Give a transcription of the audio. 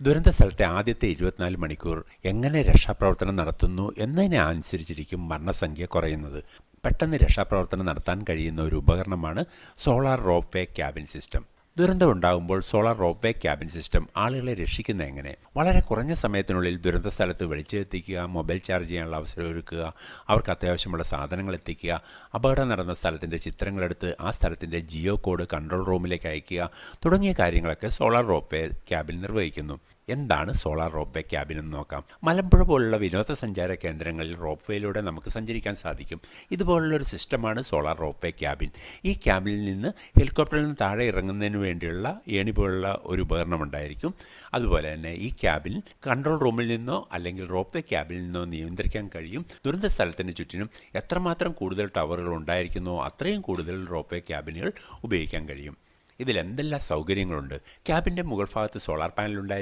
ദുരന്ത സ്ഥലത്തെ ആദ്യത്തെ ഇരുപത്തിനാല് മണിക്കൂർ എങ്ങനെ രക്ഷാപ്രവർത്തനം നടത്തുന്നു എന്നതിനെ അനുസരിച്ചിരിക്കും മരണസംഖ്യ കുറയുന്നത്. പെട്ടെന്ന് രക്ഷാപ്രവർത്തനം നടത്താൻ കഴിയുന്ന ഒരു ഉപകരണമാണ് solar rope way cabin system. ദുരന്തം ഉണ്ടാകുമ്പോൾ solar rope way cabin system ആളുകളെ രക്ഷിക്കുന്ന എങ്ങനെ? വളരെ കുറഞ്ഞ സമയത്തിനുള്ളിൽ ദുരന്ത സ്ഥലത്ത് വെളിച്ചെത്തിക്കുക മൊബൈൽ ചാർജ് ചെയ്യാനുള്ള അവസരം ഒരുക്കുക അവർക്ക് അത്യാവശ്യമുള്ള സാധനങ്ങൾ എത്തിക്കുക അപകടം നടന്ന സ്ഥലത്തിന്റെ ചിത്രങ്ങളെടുത്ത് ആ സ്ഥലത്തിന്റെ ജിയോ കോഡ് കൺട്രോൾ റൂമിലേക്ക് അയക്കുക തുടങ്ങിയ കാര്യങ്ങളൊക്കെ സോളാർ റോപ്പ് വേ ക്യാബിൻ നിർവഹിക്കുന്നു. എന്താണ് സോളാർ റോപ്പ് വേ ക്യാബിൻ എന്ന് നോക്കാം. മലമ്പുഴ പോലുള്ള വിനോദസഞ്ചാര കേന്ദ്രങ്ങളിൽ റോപ്പ് വേയിലൂടെ നമുക്ക് സഞ്ചരിക്കാൻ സാധിക്കും. ഇതുപോലുള്ള ഒരു സിസ്റ്റമാണ് സോളാർ റോപ്പ് വേ ക്യാബിൻ. ഈ ക്യാബിനിൽ നിന്ന് ഹെലികോപ്റ്ററിൽ നിന്ന് താഴെ ഇറങ്ങുന്നതിന് വേണ്ടിയുള്ള ഏണി പോലുള്ള ഒരു ഉപകരണം ഉണ്ടായിരിക്കും അതുപോലെ തന്നെ ഈ ക്യാബിൻ കൺട്രോൾ റൂമിൽ നിന്നോ അല്ലെങ്കിൽ റോപ്പ് വേ ക്യാബിനിൽ നിന്നോ നിയന്ത്രിക്കാൻ കഴിയും. ദുരന്ത സ്ഥലത്തിന് ചുറ്റിനും എത്രമാത്രം കൂടുതൽ ടവറുകൾ ഉണ്ടായിരിക്കുന്നോ അത്രയും കൂടുതൽ റോപ്പ് വേ ക്യാബിനുകൾ ഉപയോഗിക്കാൻ കഴിയും. ഇതിൽ എന്തെല്ലാം സൗകര്യങ്ങളുണ്ട്? ക്യാബിന്റെ മുകൾ ഭാഗത്ത് സോളാർ പാനൽ ഉണ്ടായിരിക്കും.